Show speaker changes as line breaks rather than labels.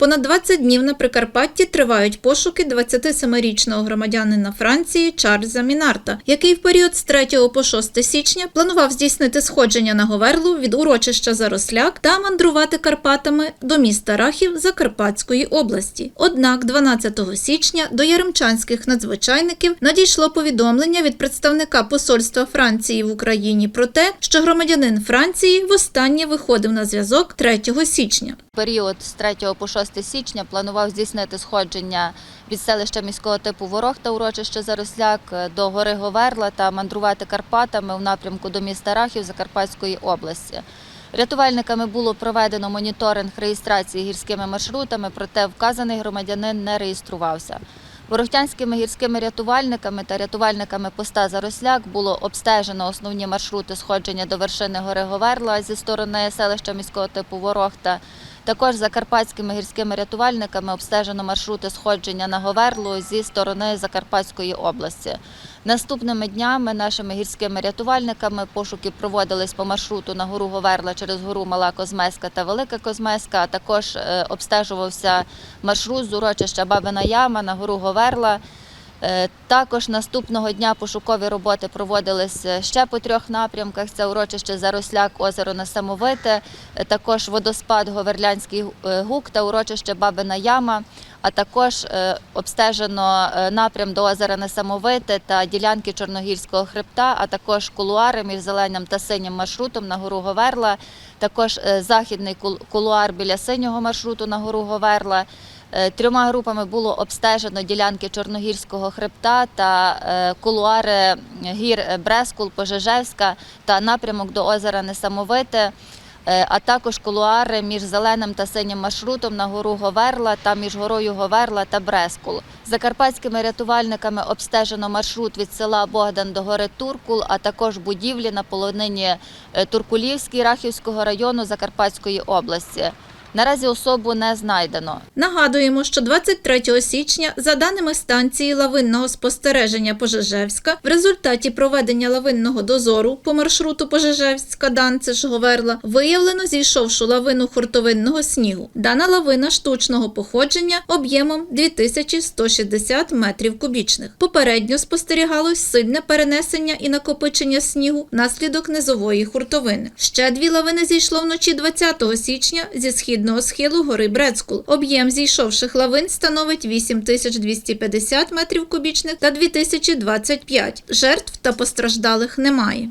Понад 20 днів на Прикарпатті тривають пошуки 27-річного громадянина Франції Чарльза Мінарта, який в період з 3 по 6 січня планував здійснити сходження на Говерлу від урочища Заросляк та мандрувати Карпатами до міста Рахів Закарпатської області. Однак 12 січня до яремчанських надзвичайників надійшло повідомлення від представника посольства Франції в Україні про те, що громадянин Франції востаннє виходив на зв'язок 3 січня.
період з 3 по 6 січня планував здійснити сходження від селища міського типу Ворог та урочище Заросляк до гори Говерла та мандрувати Карпатами в напрямку до міста Рахів Закарпатської області. Рятувальниками було проведено моніторинг реєстрації гірськими маршрутами, проте вказаний громадянин не реєструвався. Ворохтянськими гірськими рятувальниками та рятувальниками поста Заросляк було обстежено основні маршрути сходження до вершини гори Говерла зі сторони селища міського типу Ворохта. Також закарпатськими гірськими рятувальниками обстежено маршрути сходження на Говерлу зі сторони Закарпатської області. Наступними днями нашими гірськими рятувальниками пошуки проводились по маршруту на гору Говерла через гору Мала Козмеська та Велика Козмеська. А також е, обстежувався маршрут з урочища Бабина Яма на гору Говерла. Е, Також наступного дня пошукові роботи проводились е, ще по трьох напрямках: це урочище Заросляк, озеро Несамовите, е, також водоспад Говерлянський гук та урочище Бабина Яма. А також е, обстежено е, напрям до озера Несамовите та ділянки Чорногірського хребта, а також кулуари між зеленим та синім маршрутом на гору Говерла, також е, західний кул- кулуар біля синього маршруту на гору Говерла. Трьома групами було обстежено ділянки Чорногірського хребта та кулуари гір Брескул, Пожежевська та напрямок до озера Несамовите, а також кулуари між зеленим та синім маршрутом на гору Говерла та між горою Говерла та Брескул. Закарпатськими рятувальниками обстежено маршрут від села Богдан до гори Туркул, а також будівлі на полонині е, Туркулівській Рахівського району Закарпатської області. Наразі особу не знайдено.
Нагадуємо, що 23 січня, за даними станції лавинного спостереження Пожежевська, в результаті проведення лавинного дозору по маршруту Пожежевська Данциш Говерла виявлено зійшовшу лавину хуртовинного снігу. Дана лавина штучного походження об'ємом 2160 метрів кубічних. Попередньо спостерігалось сильне перенесення і накопичення снігу внаслідок низової хуртовини. Ще дві лавини зійшло вночі 20 січня зі східного схилу гори Брецкул. Об'єм зійшовших лавин становить 8250 метрів кубічних та 2025. Жертв та постраждалих немає.